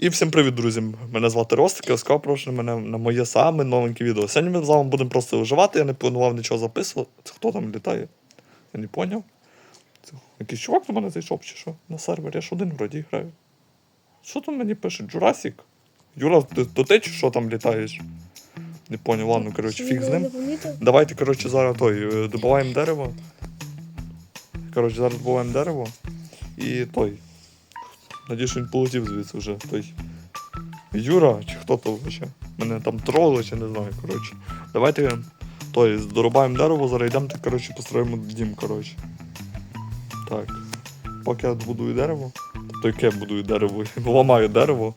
І всім привіт, друзі! Мене звати Ростик, і ласкаво прошу мене на моє саме новеньке відео. Сьогодні ми з вами будемо просто виживати, я не планував нічого записувати. Це хто там літає? Я не поняв. Це якийсь чувак до мене зайшов чи що? На сервері, я ж один вроді граю. Що там мені пише? Джурасік? Юра, ти, то ти чи що там літаєш? Не поняв, ладно, коротше, фіг з ним. Давайте, коротше, зараз той, е, добуваємо дерево. Коротше, зараз добуваємо дерево. І той. Надіюсь, що він полетів звідси вже. Той. Юра, чи хто то ще? Мене там тролли, чи не знаю, коротше. Давайте той, дорубаємо дерево, зараз йдемо, так, коротше, построїмо дім, коротше. Так. Поки я будую дерево. Тобто яке будую дерево? Ламаю дерево.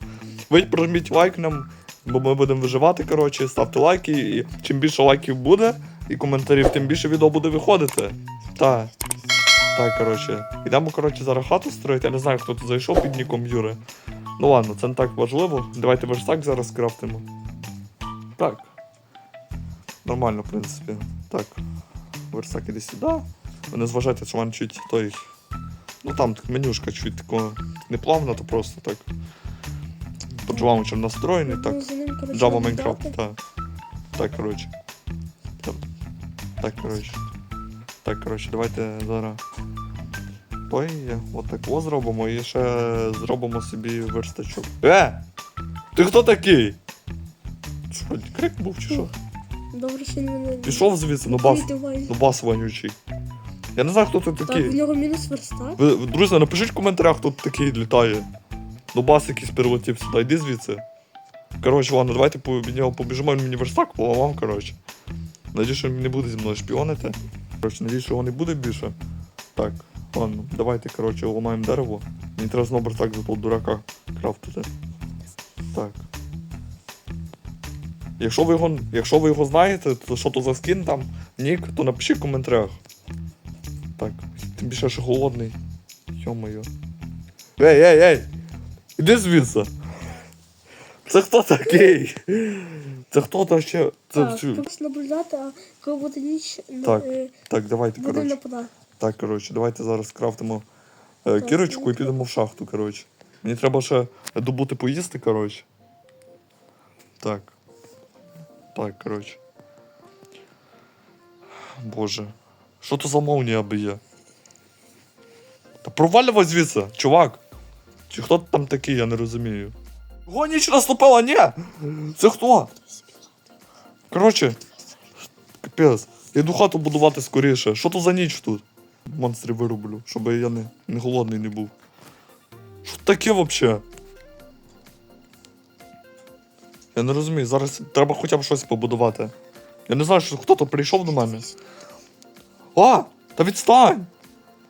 Ви прожміть лайк нам, бо ми будемо виживати, коротше, ставте лайки, і чим більше лайків буде і коментарів, тим більше відео буде виходити. Так. Так, коротше. Ідемо, коротше, зараз хату строїти. Я не знаю, хто тут зайшов під ніком Юри. Ну ладно, це не так важливо. Давайте верстак зараз скрафтимо. Так. Нормально, в принципі. Так. Верстак іде сюди. Ви не зважайте, що в мене чуть той. Ну там так менюшка чуть тако неплавно, то просто так. По джавамучам настроєний, так. Java. Minecraft, так. Так, коротше. Так, так, коротше. Так, коротше, давайте зараз. Той, от так о зробимо і ще зробимо собі верстачок. Е! Ти хто такий? Що, крик був чи що? Добре, що він мене... Пішов звідси, ну бас, ну бас вонючий. Я не знаю, хто тут Так, в нього мінус верстак. Ви, друзі, напишіть в коментарях, хто такий літає. Ну бас якийсь перелетів сюди, йди звідси. Коротше, ладно, давайте від нього побіжимо, він мені верстак поламав, коротше. Надіюсь, що він не буде зі мною шпіонити. Коротше, надіюсь, що його не буде більше. Так, ладно, давайте, коротше, ламаємо дерево. Мені треба знову верстак за того дурака крафтити. Так. Якщо ви його, якщо ви його знаєте, то що то за скін там, нік, то напишіть в коментарях. Так, тим більше що голодний. Йо-моє. Ей, ей, ей! Іди звідси. Це хто такий? Це хто там ще? Це Так, наблюдати, а коли буде ніч, ну, Так, е, Так, давайте, коротше. Так, коротше, давайте зараз скрафтимо е, кірочку і підемо в шахту, коротше. Мені треба ще добути поїсти, коротше. Так. Так, коротше. Боже. Що то за молнія б'є? Та провалювай звідси, чувак. Чи хто там такий, я не розумію. Го ніч наступила, ні! Це хто? Коротше. Капець. Я йду хату будувати скоріше. Що то за ніч тут? Монстрів вирублю, щоб я не, не голодний не був. Що таке взагалі? Я не розумію, зараз треба хоча б щось побудувати. Я не знаю, що хто то прийшов до мене. А! Та відстань!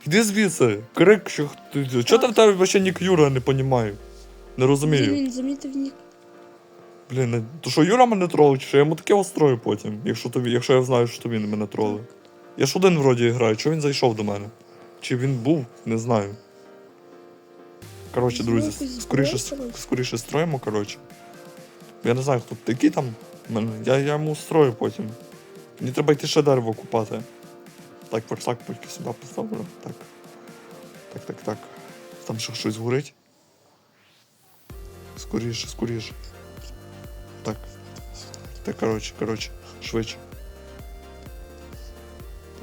Іди звідси! Крик, що ти. Чого ти в тебе вообще нік Юра не понімаю? Не розумію. Він замітив нік. Блін, то що Юра мене тролить, чи що я йому таке устрою потім, якщо, тобі, якщо я знаю, що він мене тролить. Я ж один вроді граю, чого він зайшов до мене? Чи він був, не знаю. Коротше, друзі, скоріше, скоріше строїмо, коротше. Я не знаю, хто такий там. Мене. Я, я йому устрою потім. Мені треба йти ще дерево купати. Так, версак поки сюди поставлю. Так. Так, так, так. Там ще щось горить. Скоріше, скоріше. Так. Так, коротше, коротше, швидше.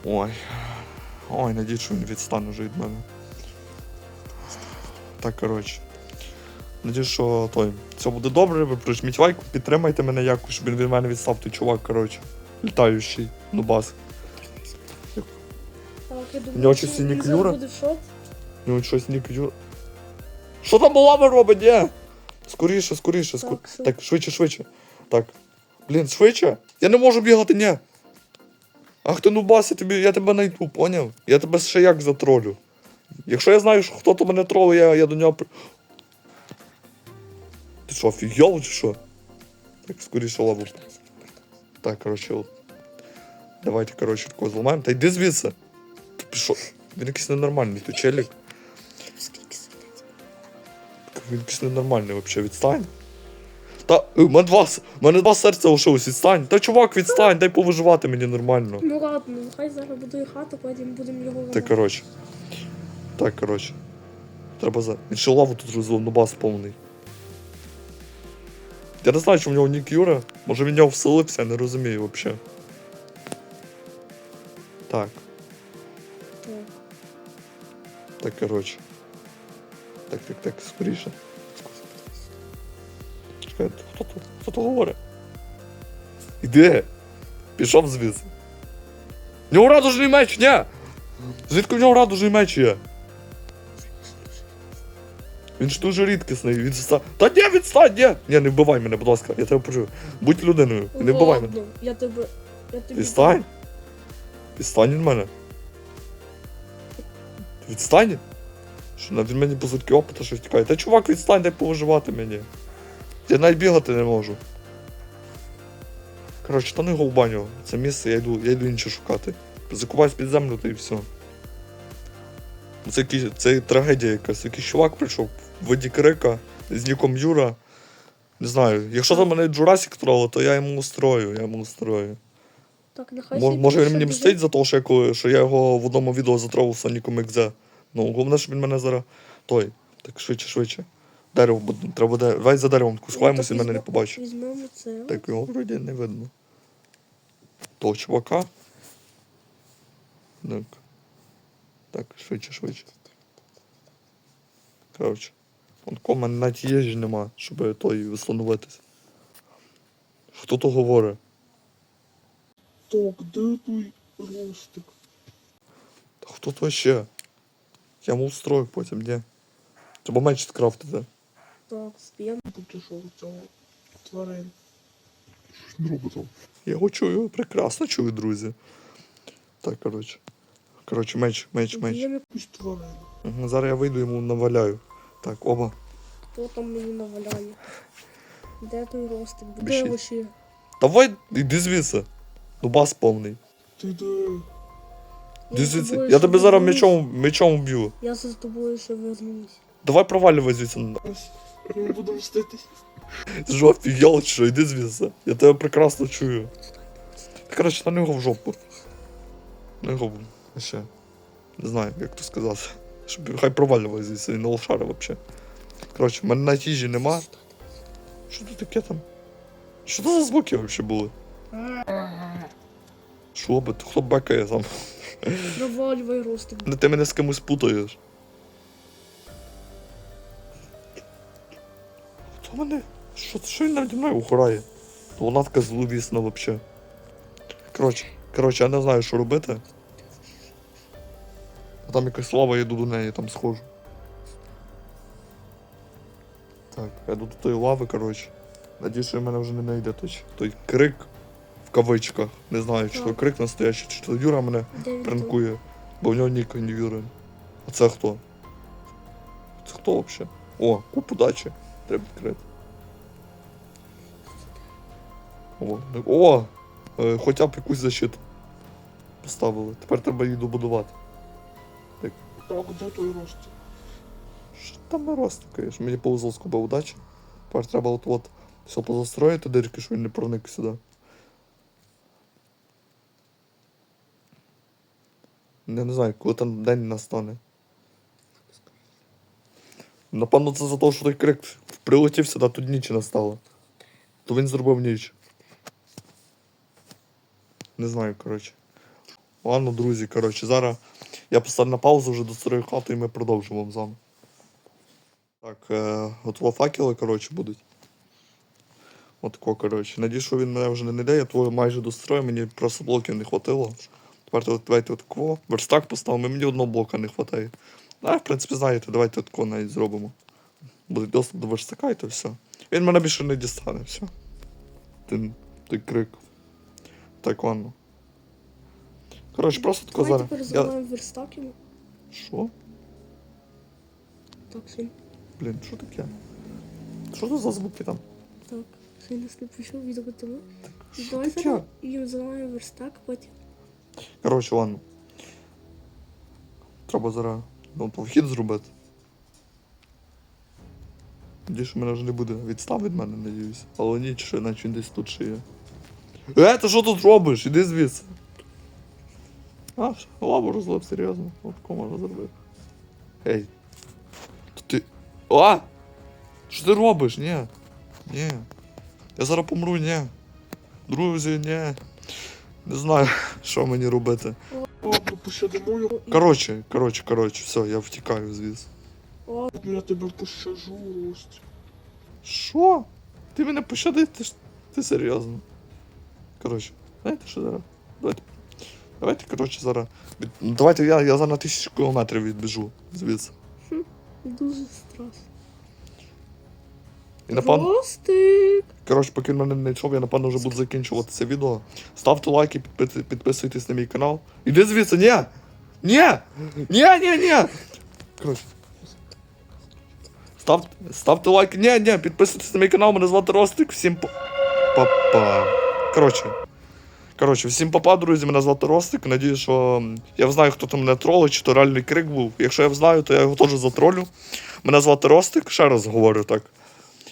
Ой. Ой, надіюсь, що він відстане вже від мене. Так, коротше. Надіюсь, що той. Все буде добре, ви прижміть лайк, підтримайте мене якось, щоб він від мене відстав той чувак, коротше. Літаючий, нубас. Я нього що щось він нік зараз Юра? буде в шоці. Ну щось ні Юр. Що там лава робить, ні? Скоріше, скоріше, скор... Так, швидше, швидше. Так. Блін, швидше? Я не можу бігати, ні. Ах ти нубас, я, тобі, я тебе найду, поняв? Я тебе ще як затролю. Якщо я знаю, що хто то мене тролить, я, я до нього. при- Ти що, офігел чи що? Так, скоріше лаву. Так, коротше. Давайте, коротше, такого зламаємо. Та йди звідси. Ти пішов. Він якийсь ненормальний, ти челік. Він якийсь ненормальний взагалі, відстань. Та е, в мене два, мене два серця лишилось, відстань. Та чувак, відстань, дай повиживати мені нормально. Ну ладно, хай зараз будує хату, потім будемо його Так, коротше. Так, коротше. Треба за. Він ще лаву тут розвив, ну бас повний. Я не знаю, чи в нього нік Юра. Може він нього вселився, я не розумію взагалі. Так, Так. так, коротше. Так, так, так, скоріше. Хто тут? Хто тут говорить? Іде? Пішов звідси. В нього радужний меч, ні! Звідки в нього радужний меч є? Він ж дуже рідкісний, він ста. Та ні, відстань, ні! Ні, не вбивай мене, будь ласка, я тебе почую. Будь людиною, не вбивай мене. Ладно, Я тебе. Я тобі. Відстань. Відстань від мене. Відстань. Що на він мені позитки опита, що втікає. Та чувак, відстань, дай повиживати мені. Я навіть бігати не можу. Коротше, та не го в баню. Це місце, я йду, я йду інше шукати. Закупаюсь під землю та і все. Це, це трагедія якась. Якийсь чувак прийшов в воді крика з ніком Юра. Не знаю, якщо там мене Джурасік троло, то я йому устрою, я йому устрою. Так, нехай Мо- собі Може він мені мстить за те, що я, коли- що я його в одному відео затровив Соніком Екзе. Ну, головне, щоб він мене зараз. Той. Так швидше, швидше. Дерево буде. Треба буде. Давай за деревом таку Ну, сховаємося, і мене не побачить. Візьмемо це. Так його вроді не видно. Того чувака. Так. Так, швидше, швидше. Коротше. Он кома навіть їжі нема, щоб той встановитись. Хто то говорить? Так, де той ростик? Та хто то ще? Я йому устрою потім, ні. Треба меч скрафтити. Так, сп'ємо. Потішов цього тварин. Щось не робить. Я його чую, прекрасно чую, друзі. Так, коротше. Коротше, меч, меч, меч. Вб'ємо, Якусь тварину. Угу, зараз я вийду йому наваляю. Так, оба. хто там мені наваляє. Де той ростик? Де Біжить. Давай, іди звідси. Ну бас повний. Ти де? Іди звідси. Я тебе зараз мечом, мечом вб'ю. Я за тобою ще вернусь. Давай провалювай звідси. Я буду мститись. Жопі, йол, що, іди звідси. Я тебе прекрасно чую. Коротше, на нього в жопу. На нього в- ще. Не знаю, як то сказати. Щоб хай провалювай звідси, він на лошара вообще. Коротше, в мене на їжі нема. Що тут таке там? Що це за звуки взагалі були? Що би, хто бекає там? Навалювай ростик. Не ти мене з кимось путаєш. Мене? Що, що він наді мною ухорає? Вона така зловісна взагалі. Коротше, коротше, я не знаю, що робити. А там якась лава, я йду до неї, там схожу. Так, я йду до тої лави, коротше. Надіюсь, що мене вже не знайде той, той крик в кавичках. Не знаю, чи то крик настоящий, чи то Юра мене пранкує, бо в нього ніка не вірить. А це хто? Це хто взагалі? О, купу дачі. Треба відкрити. О, о! е, Хоча б якусь защиту поставили. Тепер треба її добудувати. Так, де той ростик? Що там на розтикаєш? Мені повезло з куба удачі. Тепер треба от от все позастроїти дирки, щоб він не проник сюди. Я не знаю, коли там день настане. Напевно, це за те, що той крик прилетів сюди, тут ніч настала. То він зробив ніч. Не знаю, коротше. Ладно, друзі, коротше, зараз я поставлю на паузу вже дострою хату і ми продовжимо вами. Так, е, от факели, коротше, будуть. Отко, коротше. Надію, що він мене вже не йде, я твою майже дострою, мені просто блоків не хватило. Тепер давайте отко. Верстак поставимо, мені одного блока не вистачає. А, в принципі, знаєте, давайте отко навіть зробимо. Буде доступ до верстака і то все. Він мене більше не дістане, все. Ти, той крик. Так, ладно. Коротше, просто тако Давай зараз. тепер Я... зламаємо верстак йому. Що? Так, син. Блін, що таке? Що це за звуки там? Так. Син нас не пішов від. Що Давай таке? зараз їм зламаємо верстак, потім. Коротше, ладно. Треба зараз ну, вхід зробити. Надіюсь, що мене вже не буде відстав від мене, надіюсь. Але ні, ще наче він десь тут ще є. Е, ти що тут робиш? Іди звідси. А, лаву розлив, серйозно. От кого можна зробити. Ей. То ти. А! Що ти робиш? Ні. Ні. Я зараз помру, ні. Друзі, ні. Не знаю, що мені робити. Ладно, його. Коротше, коротше, коротше, все, я втікаю звідси. Ладно, я тебе пощажу, Ростик. Що? Ти мене пощади? Ти, ж- ти серйозно? Коротше, знаєте що зараз? Давайте. Давайте, коротше, зараз. Давайте я, я зараз на тисячу кілометрів відбіжу звідси. дуже страшно. І напевно, Ростик. коротше, поки мене не йшов, я напевно вже буду закінчувати це відео. Ставте лайки, підпи- підписуйтесь на мій канал. Іди звідси, ні! Ні! Ні, ні, ні! Коротше. Став, ставте лайки. Ні, ні, підписуйтесь на мій канал, мене звати Ростик. Всім па- папа. Коротше. Коротше, всім папа, друзі, мене звати Ростик. Надію, що я знаю, хто там мене тролить, чи то реальний крик був. Якщо я знаю, то я його теж затролю. Мене звати Ростик, ще раз говорю так.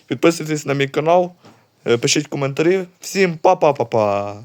Підписуйтесь на мій канал, е, пишіть коментарі. Всім па-па-па-па.